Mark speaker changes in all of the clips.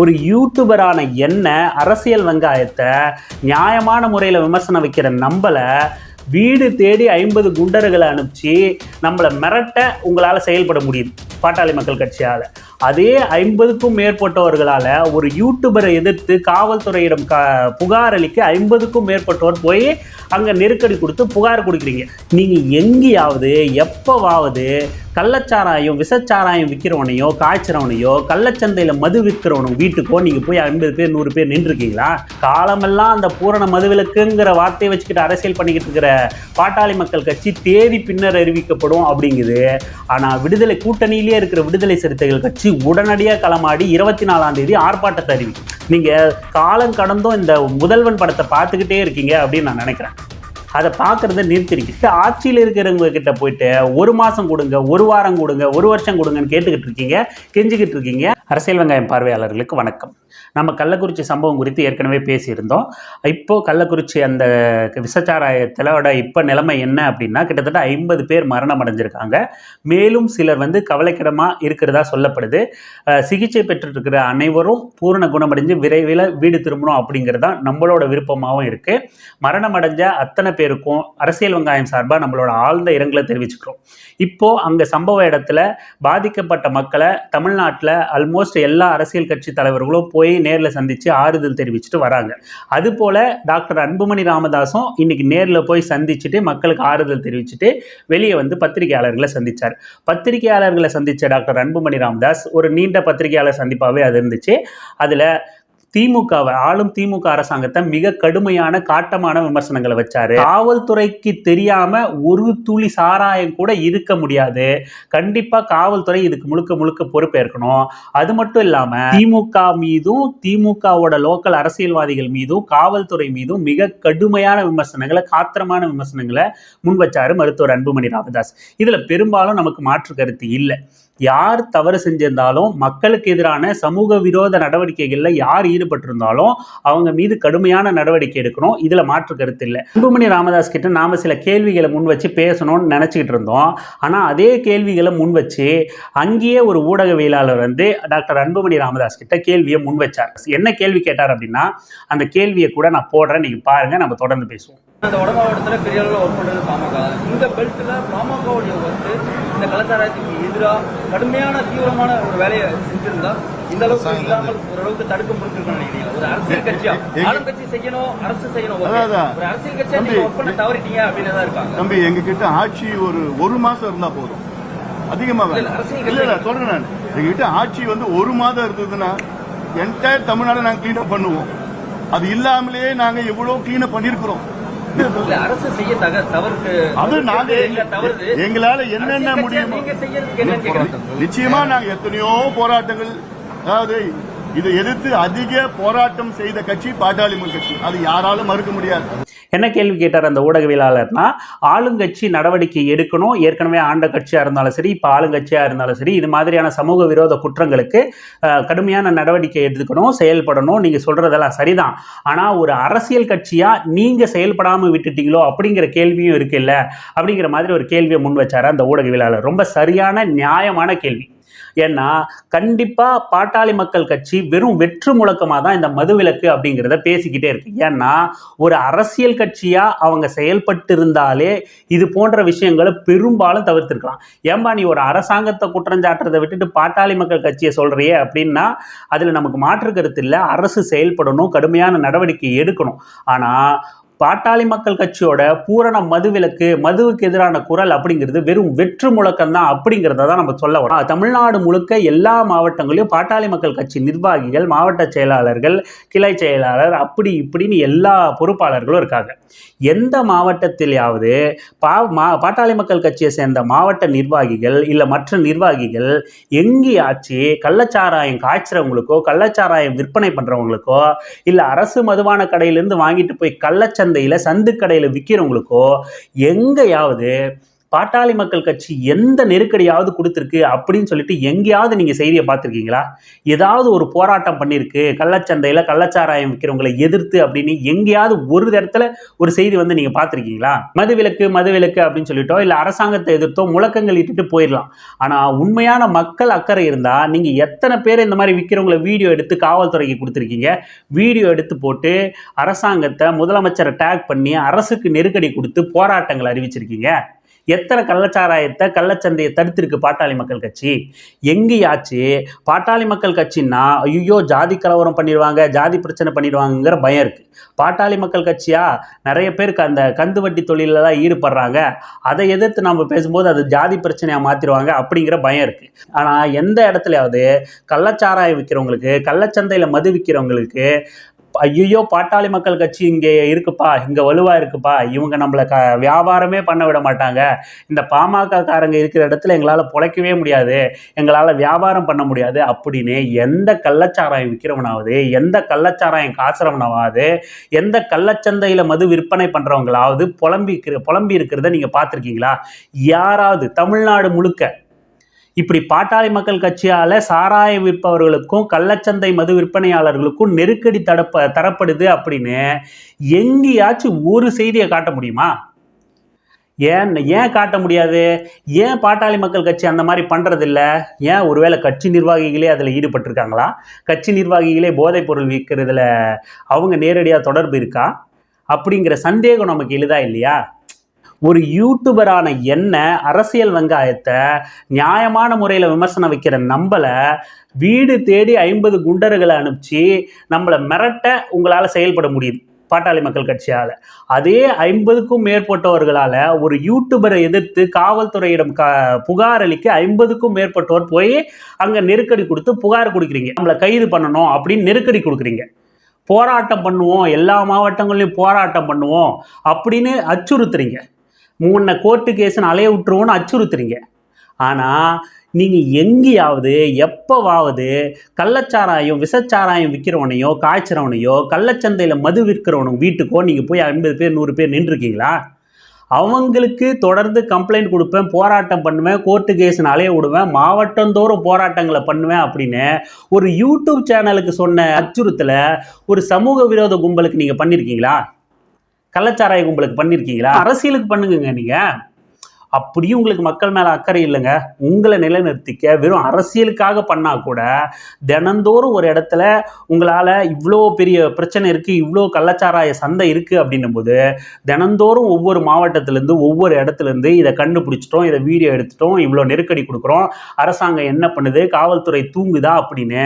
Speaker 1: ஒரு யூடியூபரான என்ன அரசியல் வெங்காயத்தை நியாயமான முறையில் விமர்சனம் வைக்கிற நம்மளை வீடு தேடி ஐம்பது குண்டர்களை அனுப்பிச்சு நம்மளை மிரட்ட உங்களால் செயல்பட முடியுது பாட்டாளி மக்கள் கட்சியால். அதே ஐம்பதுக்கும் மேற்பட்டவர்களால் ஒரு யூடியூபரை எதிர்த்து காவல்துறையிடம் க புகார் அளிக்க ஐம்பதுக்கும் மேற்பட்டோர் போய் அங்கே நெருக்கடி கொடுத்து புகார் கொடுக்குறீங்க. நீங்கள் எங்கேயாவது எப்போவாவது கள்ளச்சாராயம் விசச்சாராயம் விற்கிறவனையோ காய்ச்சிறவனையோ கள்ளச்சந்தையில் மது விற்கிறவனும் வீட்டுக்கோ நீங்கள் போய் ஐம்பது பேர் நூறு பேர் நின்றுருக்கீங்களா? காலமெல்லாம் அந்த பூரண மதுவிலக்குங்கிற வார்த்தையை வச்சுக்கிட்டு அரசியல் பண்ணிக்கிட்டு இருக்கிற பாட்டாளி மக்கள் கட்சி தேதி பின்னர் அறிவிக்கப்படும் அப்படிங்குது. ஆனால் விடுதலை கூட்டணியிலே இருக்கிற விடுதலை சிறுத்தைகள் கட்சி உடனடியாக களமாடி இருபத்தி நாலாம் தேதி ஆர்ப்பாட்டத்தை அறிவிக்கும். நீங்கள் காலம் கடந்தும் இந்த முதல்வன் படத்தை பார்த்துக்கிட்டே இருக்கீங்க அப்படின்னு நான் நினைக்கிறேன். அதை பார்க்குறத நிறுத்திருக்கு ஆட்சியில் இருக்கிறவங்க கிட்ட போயிட்டு ஒரு மாதம் கொடுங்க ஒரு வாரம் கொடுங்க ஒரு வருஷம் கொடுங்கன்னு கேட்டுக்கிட்டு இருக்கீங்க கெஞ்சிக்கிட்டு இருக்கீங்க. அரசியல் வெங்காயம் பார்வையாளர்களுக்கு வணக்கம். நம்ம கள்ளக்குறிச்சி சம்பவம் குறித்து ஏற்கனவே பேசியிருந்தோம். இப்போது கள்ளக்குறிச்சி அந்த விசச்சாராயத்திலோட இப்போ நிலைமை என்ன அப்படின்னா கிட்டத்தட்ட ஐம்பது பேர் மரணம் அடைஞ்சிருக்காங்க. மேலும் சிலர் வந்து கவலைக்கிடமாக இருக்கிறதா சொல்லப்படுது. சிகிச்சை பெற்றுட்டு அனைவரும் பூரண குணமடைஞ்சு விரைவில் வீடு திரும்பணும் அப்படிங்கிறது தான் நம்மளோட விருப்பமாகவும் இருக்குது மரணம் அடைஞ்ச அத்தனை பேருக்கும் அரசியல் வெங்காயம் சார்பாக நம்மளோட ஆழ்ந்த இரங்கலை தெரிவிச்சுக்கிறோம். இப்போது அங்கே சம்பவ இடத்துல பாதிக்கப்பட்ட மக்களை தமிழ்நாட்டில் ஆல்மோஸ்ட் எல்லா அரசியல் கட்சி தலைவர்களும் போய் நேரில் சந்தித்து ஆறுதல் தெரிவிச்சுட்டு வராங்க. அதுபோல் டாக்டர் அன்புமணி ராமதாஸும் இன்னைக்கு நேரில் போய் சந்திச்சுட்டு மக்களுக்கு ஆறுதல் தெரிவிச்சுட்டு வெளியே வந்து பத்திரிகையாளர்களை சந்தித்தார் பத்திரிகையாளர்களை சந்தித்த டாக்டர் அன்புமணி ராமதாஸ் ஒரு நீண்ட பத்திரிகையாளர் சந்திப்பாகவே அது இருந்துச்சு. அதில் திமுகவை ஆளும் திமுக அரசாங்கத்தை மிக கடுமையான காட்டமான விமர்சனங்களை வச்சாரு. காவல்துறைக்கு தெரியாம ஒரு துளி சாராயம் கூட இருக்க முடியாது. கண்டிப்பா காவல்துறை இதுக்கு முழுக்க முழுக்க பொறுப்பேற்கணும். அது மட்டும் இல்லாம திமுக மீதும் திமுகவோட லோக்கல் அரசியல்வாதிகள் மீதும் காவல்துறை மீதும் மிக கடுமையான விமர்சனங்களை காத்திரமான விமர்சனங்களை முன் வச்சாரு மருத்துவர் அன்புமணி ராமதாஸ். இதுல பெரும்பாலும் நமக்கு மாற்று கருத்து இல்லை. யார் தவறு செஞ்சிருந்தாலும் மக்களுக்கு எதிரான சமூக விரோத நடவடிக்கைகளில் யார் ஈடுபட்டிருந்தாலும் அவங்க மீது கடுமையான நடவடிக்கை எடுக்கணும். இதில் மாற்று கருத்து இல்லை. அன்புமணி ராமதாஸ் கிட்ட நாம் சில கேள்விகளை முன் வச்சு பேசணும்னு நினச்சிக்கிட்டு இருந்தோம். ஆனால் அதே கேள்விகளை முன் வச்சு அங்கேயே ஒரு ஊடகவியலாளர் வந்து டாக்டர் அன்புமணி ராமதாஸ் கிட்ட கேள்வியை முன் வச்சார். என்ன கேள்வி கேட்டார் அப்படின்னா அந்த கேள்வியை கூட நான் போடுறேன் நீங்கள் பாருங்கள் நம்ம தொடர்ந்து பேசுவோம்.
Speaker 2: அந்த வட மாவட்டத்தில் பெரிய அளவில் ஒர்க் பண்ணுறது பாமக இந்த பெல்ட்டில் பாமகவுடைய ஒர்க்கு இந்த கலாச்சாரத்துக்கு எதிராக கடுமையான தீவிரமான ஒரு வேலையை செஞ்சிருந்தா இந்த அளவுக்கு இல்லாமல் ஓரளவுக்கு தடுக்க முடிஞ்சிருக்கணும் நினைக்கிறீங்க ஒரு அரசியல் கட்சியா? ஆளும் கட்சி செய்யணும் அரசு செய்யணும். ஒரு அரசியல் கட்சியா நீங்க ஒர்க் பண்ண தவறிட்டீங்க அப்படின்னு தான் இருக்காங்க
Speaker 3: தம்பி எங்க கிட்ட ஆட்சி ஒரு ஒரு மாசம் இருந்தா போதும். அதிகமா
Speaker 2: இல்ல,
Speaker 3: இல்ல சொல்றேன் நான். எங்க கிட்ட ஆட்சி வந்து ஒரு மாதம் இருந்ததுன்னா என்டையர் தமிழ்நாடு நாங்க கிளீன் அப் பண்ணுவோம். அது இல்லாமலே நாங்க எவ்வளவு கிளீன் அப் பண்ணிருக்கிறோம்
Speaker 2: அரசு செய்ய தவறுக்கு
Speaker 3: அது நாங்க எங்களால என்னென்ன முடியுமோ நிச்சயமா நாங்க எத்தனையோ போராட்டங்கள் அதாவது இதை எதிர்த்து அதிக போராட்டம் செய்த கட்சி பாட்டாளி மக்கள் கட்சி. அது யாராலும் மறுக்க முடியாது.
Speaker 1: என்ன கேள்வி கேட்டார் அந்த ஊடகவியலாளர்னா? ஆளுங்கட்சி நடவடிக்கை எடுக்கணும். ஏற்கனவே ஆண்ட கட்சியாக இருந்தாலும் சரி இப்போ ஆளுங்கட்சியாக இருந்தாலும் சரி இது மாதிரியான சமூக விரோத குற்றங்களுக்கு கடுமையான நடவடிக்கை எடுத்துக்கணும் செயல்படணும். நீங்கள் சொல்கிறதெல்லாம் சரிதான். ஆனால் ஒரு அரசியல் கட்சியாக நீங்கள் செயல்படாமல் விட்டுட்டீங்களோ அப்படிங்கிற கேள்வியும் இருக்குல்ல? அப்படிங்கிற மாதிரி ஒரு கேள்வியை முன் வச்சார் அந்த ஊடகவியலாளர்? ரொம்ப சரியான நியாயமான கேள்வி. ஏன்னா கண்டிப்பாக பாட்டாளி மக்கள் கட்சி வெறும் வெற்று முழக்கமாக தான் இந்த மதுவிலக்கு அப்படிங்கிறத பேசிக்கிட்டே இருக்கு. ஏன்னா ஒரு அரசியல் கட்சியாக அவங்க செயல்பட்டு இருந்தாலே இது போன்ற விஷயங்களை பெரும்பாலும் தவிர்த்திருக்கலாம். ஏம்பா நீ ஒரு அரசாங்கத்தை குற்றஞ்சாட்டுறதை விட்டுட்டு பாட்டாளி மக்கள் கட்சியை சொல்கிறியே அப்படின்னா அதில் நமக்கு மாற்று கருத்து இல்லை அரசு செயல்படணும் கடுமையான நடவடிக்கை எடுக்கணும். ஆனால் பாட்டாளி மக்கள் கட்சியோட பூரண மதுவிலக்கு மதுவுக்கு எதிரான குரல் அப்படிங்கிறது வெறும் வெற்று முழக்கம் தான் அப்படிங்கிறத தான் நம்ம சொல்ல வரோம். தமிழ்நாடு முழுக்க எல்லா மாவட்டங்களிலும் பாட்டாளி மக்கள் கட்சி நிர்வாகிகள் மாவட்ட செயலாளர்கள் கிளை செயலாளர் அப்படி இப்படின்னு எல்லா பொறுப்பாளர்களும் இருக்காங்க. எந்த மாவட்டத்திலேயாவது பா மா பாட்டாளி மக்கள் கட்சியை சேர்ந்த மாவட்ட நிர்வாகிகள் இல்லை மற்ற நிர்வாகிகள் எங்கேயாச்சு கள்ளச்சாராயம் காய்ச்சறவங்களுக்கோ கள்ளச்சாராயம் விற்பனை பண்ணுறவங்களுக்கோ இல்லை அரசு மதுவான கடையிலேருந்து வாங்கிட்டு போய் கள்ளச்சந்தை சந்தையில் கடையில் விற்கிறவங்களுக்கோ எங்கேயாவது பாட்டாளி மக்கள் கட்சி எந்த நெருக்கடியாவது கொடுத்துருக்கு அப்படின்னு சொல்லிட்டு எங்கேயாவது நீங்கள் செய்தியை பார்த்துருக்கீங்களா? ஏதாவது ஒரு போராட்டம் பண்ணியிருக்கு கள்ளச்சந்தையில் கள்ளச்சாராயம் விற்கிறவங்களை எதிர்த்து அப்படின்னு எங்கேயாவது ஒரு இடத்துல ஒரு செய்தி வந்து நீங்கள் பார்த்துருக்கீங்களா? மதுவிலக்கு மதுவிலக்கு அப்படின்னு சொல்லிட்டோ இல்லை அரசாங்கத்தை எதிர்த்தோ முழக்கங்கள் இட்டுட்டு போயிடலாம் ஆனால் உண்மையான மக்கள் அக்கறை இருந்தால் நீங்கள் எத்தனை பேர் இந்த மாதிரி விற்கிறவங்கள வீடியோ எடுத்து காவல்துறைக்கு கொடுத்துருக்கீங்க? வீடியோ எடுத்து போட்டு அரசாங்கத்தை முதலமைச்சரை டேக் பண்ணி அரசுக்கு நெருக்கடி கொடுத்து போராட்டங்கள் அறிவிச்சிருக்கீங்க. எத்தனை கள்ளச்சாராயத்தை கள்ளச்சந்தையை தடுத்திருக்கு பாட்டாளி மக்கள் கட்சி? எங்கேயாச்சு பாட்டாளி மக்கள் கட்சின்னா ஐயோ ஜாதி கலவரம் பண்ணிடுவாங்க ஜாதி பிரச்சனை பண்ணிடுவாங்கங்கிற பயம் இருக்குது பாட்டாளி மக்கள் கட்சியாக நிறைய பேருக்கு அந்த கந்து வட்டி தொழிலில் தான் ஈடுபடுறாங்க. அதை எதிர்த்து நம்ம பேசும்போது அது ஜாதி பிரச்சனையாக மாற்றிடுவாங்க அப்படிங்கிற பயம் இருக்குது ஆனால் எந்த இடத்துலையாவது கள்ளச்சாராயம் விற்கிறவங்களுக்கு கள்ளச்சந்தையில் மது விற்கிறவங்களுக்கு ஐயோ பாட்டாளி மக்கள் கட்சி இங்கே இருக்குப்பா இங்கே வலுவாக இருக்குப்பா இவங்க நம்மளை க வியாபாரமே பண்ண விட மாட்டாங்க. இந்த பாமக காரங்க இருக்கிற இடத்துல எங்களால் பிழைக்கவே முடியாது எங்களால் வியாபாரம் பண்ண முடியாது. அப்படின்னு எந்த கள்ளச்சாராயம் விற்கிறவனாவது எந்த கள்ளச்சாராயம் காசுறவனாவது எந்த கள்ளச்சந்தையில் மது விற்பனை பண்ணுறவங்களாவது புலம்பி புலம்பி இருக்கிறத நீங்கள் பார்த்துருக்கீங்களா? யாராவது தமிழ்நாடு முழுக்க இப்படி பாட்டாளி மக்கள் கட்சியால் சாராய விற்பவர்களுக்கும் கள்ளச்சந்தை மது விற்பனையாளர்களுக்கும் நெருக்கடி தடப்ப தரப்படுது அப்படின்னு எங்கேயாச்சும் ஒரு செய்தியை காட்ட முடியுமா? ஏன் ஏன் காட்ட முடியாது? ஏன் பாட்டாளி மக்கள் கட்சி அந்த மாதிரி பண்ணுறதில்ல ஏன் ஒருவேளை கட்சி நிர்வாகிகளே அதில் ஈடுபட்டிருக்காங்களா? கட்சி நிர்வாகிகளே போதைப் பொருள் விற்கிறதுல அவங்க நேரடியாக தொடர்பு இருக்கா? அப்படிங்கிற சந்தேகம் நமக்கு எழுதா இல்லையா? ஒரு யூடியூபரான என்ன அரசியல் வெங்காயத்தை நியாயமான முறையில் விமர்சனம் வைக்கிற நம்மளை வீடு தேடி ஐம்பது குண்டர்களை அனுப்பிச்சு நம்மளை மிரட்ட உங்களால் செயல்பட முடியுது பாட்டாளி மக்கள் கட்சியால். அதே ஐம்பதுக்கும் மேற்பட்டவர்களால் ஒரு யூடியூபரை எதிர்த்து காவல்துறையிடம் க புகார் அளிக்க ஐம்பதுக்கும் மேற்பட்டோர் போய் அங்கே நெருக்கடி கொடுத்து புகார் கொடுக்குறீங்க. நம்மளை கைது பண்ணணும் அப்படின்னு நெருக்கடி கொடுக்குறீங்க. போராட்டம் பண்ணுவோம் எல்லா மாவட்டங்கள்லையும் போராட்டம் பண்ணுவோம் அப்படின்னு அச்சுறுத்துறீங்க. முன்ன கோர்ட்டு கேஸுன்னு அலைய விட்டுருவோன்னு அச்சுறுத்துறீங்க. ஆனால் நீங்கள் எங்கேயாவது எப்போவாவது கள்ளச்சாராயம் விஷச்சாராயம் விற்கிறவனையோ காய்ச்சிறவனையோ கள்ளச்சந்தையில் மது விற்கிறவனும் வீட்டுக்கோ நீங்கள் போய் ஐம்பது பேர் நூறு பேர் நின்றுருக்கீங்களா? அவங்களுக்கு தொடர்ந்து கம்ப்ளைண்ட் கொடுப்பேன் போராட்டம் பண்ணுவேன் கோர்ட்டு கேஸ்னு அலைய விடுவேன் மாவட்டந்தோறும் போராட்டங்களை பண்ணுவேன் அப்படின்னு ஒரு யூடியூப் சேனலுக்கு சொன்ன அச்சுறுத்தலை ஒரு சமூக விரோத கும்பலுக்கு நீங்கள் பண்ணியிருக்கீங்களா கள்ளச்சாராய கும்பலுக்கு பண்ணியிருக்கீங்களா அரசியலுக்கு பண்ணுங்க நீங்கள் அப்படியும் உங்களுக்கு மக்கள் மேலே அக்கறை இல்லைங்க. உங்களை நிலைநிறுத்திக்க வெறும் அரசியலுக்காக பண்ணால் கூட தினந்தோறும் ஒரு இடத்துல உங்களால் இவ்வளோ பெரிய பிரச்சனை இருக்குது இவ்வளோ கள்ளச்சாராய சந்தை இருக்குது அப்படின்னும் போது தினந்தோறும் ஒவ்வொரு மாவட்டத்திலேருந்து ஒவ்வொரு இடத்துலேருந்து இதை கண்டுபிடிச்சிட்டோம் இதை வீடியோ எடுத்துட்டோம் இவ்வளோ நெருக்கடி கொடுக்குறோம். அரசாங்கம் என்ன பண்ணுது? காவல்துறை தூங்குதா அப்படின்னு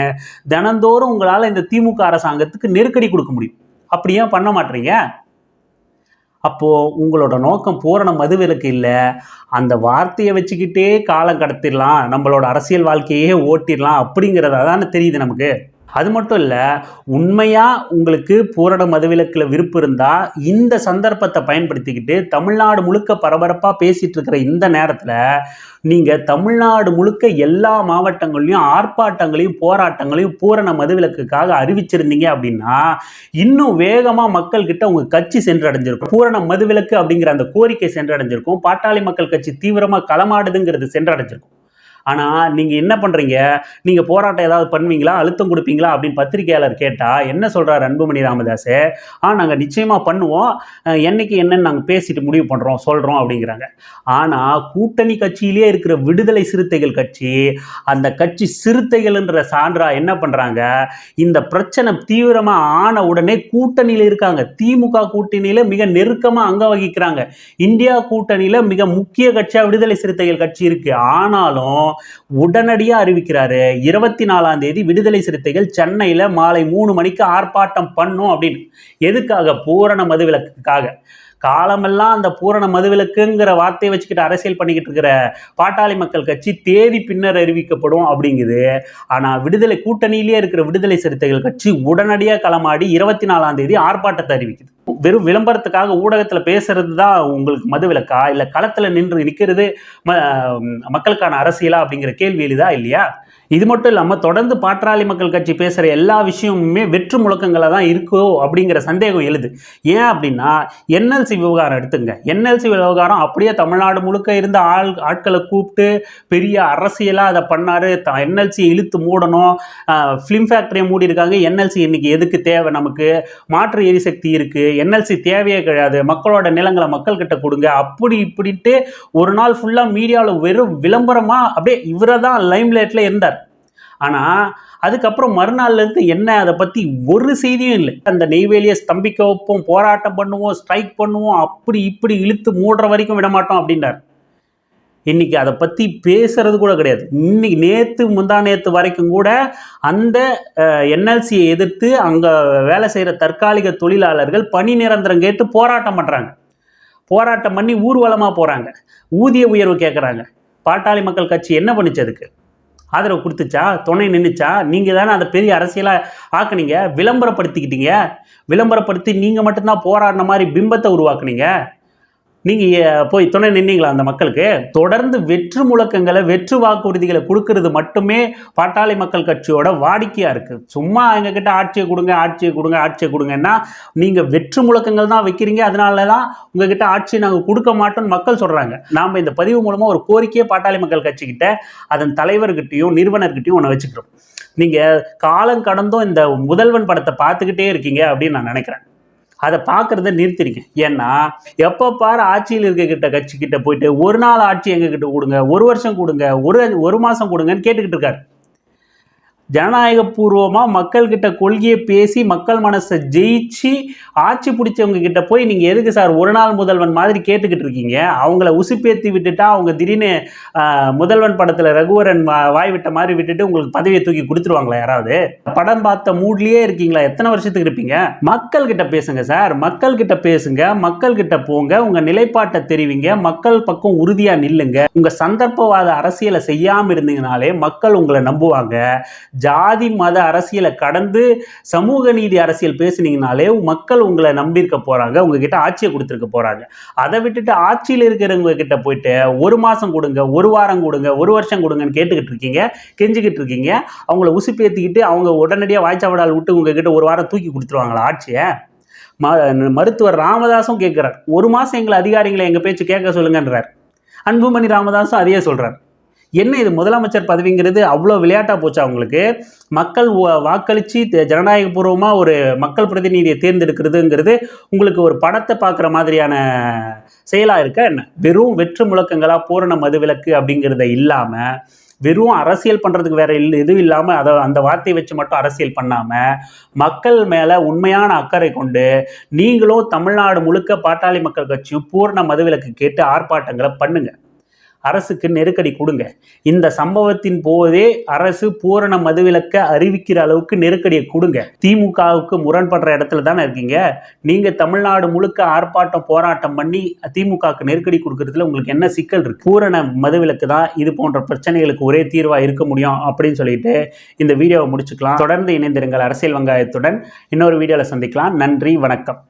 Speaker 1: தினந்தோறும் உங்களால் இந்த திமுக அரசாங்கத்துக்கு நெருக்கடி கொடுக்க முடியும். அப்படி ஏன் பண்ண மாட்டீங்க? அப்போது உங்களோட நோக்கம் பூரண மதுவிலக்கு இல்லை. அந்த வார்த்தையை வச்சுக்கிட்டே காலம் கடத்திடலாம். நம்மளோட அரசியல் வாழ்க்கையே ஓட்டிடலாம் அப்படிங்கிறதா தானே தெரியுது நமக்கு? அது மட்டும் இல்லை உண்மையாக உங்களுக்கு பூரண மதுவிலக்கில் விருப்பம் இருந்தால் இந்த சந்தர்ப்பத்தை பயன்படுத்திக்கிட்டு தமிழ்நாடு முழுக்க பரபரப்பாக பேசிகிட்டு இருக்கிற இந்த நேரத்தில் நீங்கள் தமிழ்நாடு முழுக்க எல்லா மாவட்டங்கள்லையும் ஆர்ப்பாட்டங்களையும் போராட்டங்களையும் பூரண மதுவிலக்குக்காக அறிவிச்சிருந்தீங்க அப்படின்னா இன்னும் வேகமாக மக்கள்கிட்ட உங்கள் கட்சி சென்றடைஞ்சிருக்கும். பூரண மதுவிலக்கு அப்படிங்கிற அந்த கோரிக்கை சென்றடைஞ்சிருக்கும். பாட்டாளி மக்கள் கட்சி தீவிரமாக களமாடுதுங்கிறது சென்றடைஞ்சிருக்கும். ஆனால் நீங்கள் என்ன பண்ணுறீங்க நீங்கள் போராட்டம் ஏதாவது பண்ணுவீங்களா? அழுத்தம் கொடுப்பீங்களா? அப்படின்னு பத்திரிகையாளர் கேட்டால் என்ன சொல்கிறார் அன்புமணி ராமதாஸ் ஆ நாங்கள் நிச்சயமாக பண்ணுவோம். என்னைக்கு என்னன்னு நாங்கள் பேசிட்டு முடிவு பண்ணுறோம் சொல்கிறோம் அப்படிங்கிறாங்க. ஆனால் கூட்டணி கட்சியிலே இருக்கிற விடுதலை சிறுத்தைகள் கட்சி அந்த கட்சி சிறுத்தைகள்ன்ற சான்றா என்ன பண்ணுறாங்க இந்த பிரச்சனை தீவிரமாக ஆன உடனே கூட்டணியில் இருக்காங்க. திமுக கூட்டணியில் மிக நெருக்கமாக அங்க வகிக்கிறாங்க. இந்தியா கூட்டணியில் மிக முக்கிய கட்சியாக விடுதலை சிறுத்தைகள் கட்சி இருக்குது ஆனாலும் உடனடியாக அறிவிக்கிறாரு. இருபத்தி நாலாம் தேதி விடுதலை சிறுத்தைகள் சென்னையில் மாலை மூணு மணிக்கு ஆர்ப்பாட்டம் பண்ணும் அப்படின்னு. எதுக்காக? பூரண மதுவிலக்குக்காக. காலமெல்லாம் அந்த பூரண மதுவிலக்குங்கிற வார்த்தையை வச்சுக்கிட்டு அரசியல் பண்ணிக்கிட்டு இருக்கிற பாட்டாளி மக்கள் கட்சி தேதி பின்னர் அறிவிக்கப்படும் அப்படிங்குது. ஆனால் விடுதலை கூட்டணியிலேயே இருக்கிற விடுதலை சிறுத்தைகள் கட்சி உடனடியாக களமாடி இருபத்தி நாலாம் தேதி ஆர்ப்பாட்டத்தை அறிவிக்குது. வெறும் விளம்பரத்துக்காக ஊடகத்தில் பேசுறது தான் உங்களுக்கு மதுவிலக்கா? இல்லை களத்தில் நின்று நிற்கிறது ம மக்களுக்கான அரசியலா அப்படிங்கிற கேள்வி எழுதா இல்லையா? இது மட்டும் இல்லாமல் தொடர்ந்து பாட்டாளி மக்கள் கட்சி பேசுகிற எல்லா விஷயமுமே வெற்று முழக்கங்களாக தான் இருக்கோ அப்படிங்கிற சந்தேகம் எழுது. ஏன் அப்படின்னா என்எல்சி விவகாரம் எடுத்துங்க. என்எல்சி விவகாரம் அப்படியே தமிழ்நாடு முழுக்க இருந்த ஆள் ஆட்களை கூப்பிட்டு பெரிய அரசியலாக அதை பண்ணார். த என்எல்சி இழுத்து மூடணும். ஃபிலிம் ஃபேக்டரியை மூடி இருக்காங்க என்எல்சி இன்றைக்கி எதுக்கு தேவை நமக்கு? மாற்று எரிசக்தி இருக்குது என்எல்சி தேவையே கிடையாது. மக்களோட நிலங்களை மக்கள்கிட்ட கொடுங்க. அப்படி இப்படின்ட்டு ஒரு நாள் ஃபுல்லாக மீடியாவில் வெறும் விளம்பரமாக அப்படியே இவரை தான் லைம்லைட்டில் இருந்தார். ஆனால் அதுக்கப்புறம் மறுநாள்லேருந்து என்ன அதை பற்றி ஒரு செய்தியும் இல்லை. அந்த நெய்வேலியை ஸ்தம்பிக்க வைப்போம் போராட்டம் பண்ணுவோம் ஸ்ட்ரைக் பண்ணுவோம் அப்படி இப்படி இழுத்து மூடுற வரைக்கும் விட மாட்டோம் இன்றைக்கி அதை பற்றி பேசுறது கூட கிடையாது. இன்னைக்கு நேற்று முந்தா நேற்று வரைக்கும் கூட அந்த என்எல்சியை எதிர்த்து அங்கே வேலை செய்கிற தற்காலிக தொழிலாளர்கள் பணி நிரந்தரம் கேட்டு போராட்டம் பண்ணுறாங்க போராட்டம் பண்ணி ஊர்வலமாக போகிறாங்க ஊதிய உயர்வு கேட்குறாங்க பாட்டாளி மக்கள் கட்சி என்ன பண்ணுச்சு அதுக்கு? ஆதரவு கொடுத்துச்சா? துணை நின்றுச்சா நீங்கள் தானே அதை பெரிய அரசியலாக ஆக்குனீங்க? விளம்பரப்படுத்திக்கிட்டீங்க. விளம்பரப்படுத்தி நீங்கள் மட்டும்தான் போராடின மாதிரி பிம்பத்தை உருவாக்குனீங்க. நீங்கள் போய் துணை நின்னீங்களா அந்த மக்களுக்கு? தொடர்ந்து வெற்று முழக்கங்களை வெற்று வாக்குறுதிகளை கொடுக்கறது மட்டுமே பாட்டாளி மக்கள் கட்சியோட வாடிக்கையாக இருக்குது சும்மா எங்ககிட்ட ஆட்சியை கொடுங்க ஆட்சியை கொடுங்க ஆட்சியை கொடுங்கன்னா நீங்கள் வெற்று முழக்கங்கள் தான் வைக்கிறீங்க. அதனால தான் உங்ககிட்ட ஆட்சியை நாங்கள் கொடுக்க மாட்டோம்னு மக்கள் சொல்கிறாங்க நாம் இந்த பதிவு மூலமாக ஒரு கோரிக்கையை பாட்டாளி மக்கள் கட்சிக்கிட்ட அதன் தலைவர்கிட்டையும் நிறுவனர்கிட்டையும் ஒன்று வச்சுக்கிறோம். நீங்கள் காலம் கடந்தும் இந்த முதல்வன் படத்தை பார்த்துக்கிட்டே இருக்கீங்க அப்படின்னு நான் நினைக்கிறேன். அதை பார்க்குறத நிறுத்திருங்க. ஏன்னா எப்போ பாரு ஆட்சியில் இருக்கக்கிட்ட கட்சிக்கிட்ட போயிட்டு ஒரு நாள் ஆட்சி எங்ககிட்ட கொடுங்க ஒரு வருஷம் கொடுங்க ஒரு ஒரு மாதம் கொடுங்கன்னு கேட்டுக்கிட்டு இருக்காரு. ஜனநாயகபூர்வமாக மக்கள்கிட்ட கொள்கையை பேசி மக்கள் மனசை ஜெயிச்சு ஆட்சி பிடிச்சவங்க கிட்ட போய் நீங்கள் எதுக்கு சார் ஒரு நாள் முதல்வன் மாதிரி கேட்டுக்கிட்டு இருக்கீங்க? அவங்கள உசுப்பேத்தி விட்டுட்டா அவங்க திடீர்னு முதல்வன் படத்தில் ரகுவரன் வாய் விட்ட மாதிரி விட்டுட்டு உங்களுக்கு பதவியை தூக்கி கொடுத்துருவாங்களா யாராவது? படம் பார்த்த மூட்லேயே இருக்கீங்களா? எத்தனை வருஷத்துக்கு இருப்பீங்க? மக்கள் கிட்ட பேசுங்க சார் மக்கள் கிட்ட பேசுங்க மக்கள் கிட்ட போங்க உங்கள் நிலைப்பாட்டை தெரிவிங்க மக்கள் பக்கம் உறுதியாக நில்லுங்க. உங்கள் சந்தர்ப்பவாத அரசியலை செய்யாமல் இருந்தீங்கனாலே மக்கள் உங்களை நம்புவாங்க. ஜாதி மத அரசியலை கடந்து சமூக நீதி அரசியல் பேசுனீங்கனாலே மக்கள் உங்களை நம்பியிருக்க போகிறாங்க உங்ககிட்ட ஆட்சியை கொடுத்துருக்க போகிறாங்க அதை விட்டுட்டு ஆட்சியில் இருக்கிறவங்க கிட்ட போயிட்டு ஒரு மாதம் கொடுங்க ஒரு வாரம் கொடுங்க ஒரு வருஷம் கொடுங்கன்னு கேட்டுக்கிட்டு இருக்கீங்க கெஞ்சிக்கிட்டு இருக்கீங்க. அவங்கள உசுப்பேற்றிக்கிட்டு அவங்க உடனடியாக வாய்ச்சாவடால் விட்டு உங்ககிட்ட ஒரு வாரம் தூக்கி கொடுத்துருவாங்களா ஆட்சியை? ம மருத்துவர் ராமதாசும் கேட்குறார் ஒரு மாதம் எங்களை அதிகாரிகளை எங்கள் பேச்சு கேட்க சொல்லுங்கன்றார். அன்புமணி ராமதாசும் அதையே சொல்கிறார் என்ன இது முதலமைச்சர் பதவிங்கிறது அவ்வளோ விளையாட்டாக போச்சு அவங்களுக்கு மக்கள் வா- வாக்களித்து ஜனநாயகபூர்வமாக ஒரு மக்கள் பிரதிநிதியை தேர்ந்தெடுக்கிறதுங்கிறது உங்களுக்கு ஒரு படத்தை பார்க்குற மாதிரியான செயலாக இருக்க என்ன? வெறும் வெற்று முழக்கங்களாக பூரண மதுவிலக்கு அப்படிங்கிறத இல்லாமல் வெறும் அரசியல் பண்ணுறதுக்கு வேற இல்லை எதுவும் இல்லாமல் அதை அந்த வார்த்தையை வச்சு மட்டும் அரசியல் பண்ணாமல் மக்கள் மேலே உண்மையான அக்கறை கொண்டு நீங்களும் தமிழ்நாடு முழுக்க பாட்டாளி மக்கள் கட்சியும் பூரண மதுவிலக்கு கேட்டு ஆர்ப்பாட்டங்களை பண்ணுங்கள் அரசுக்கு நெருக்கடி கொடுங்க. இந்த சம்பவத்தின் போதே அரசு பூரண மதுவிலக்கை அறிவிக்கிற அளவுக்கு நெருக்கடியை கொடுங்க. திமுகவுக்கு முரண்படுற இடத்துல தானே இருக்கீங்க. நீங்க தமிழ்நாடு முழுக்க ஆர்ப்பாட்டம் போராட்டம் பண்ணி திமுகவுக்கு நெருக்கடி கொடுக்கறதுல உங்களுக்கு என்ன சிக்கல் இருக்கு? பூரண மதுவிலக்கு தான் இது போன்ற பிரச்சனைகளுக்கு ஒரே தீர்வா இருக்க முடியும் அப்படின்னு சொல்லிட்டு இந்த வீடியோவை முடிச்சுக்கலாம். தொடர்ந்து இணைந்திருங்கள் அரசியல் வெங்காயத்துடன். இன்னொரு வீடியோவில் சந்திக்கலாம். நன்றி வணக்கம்.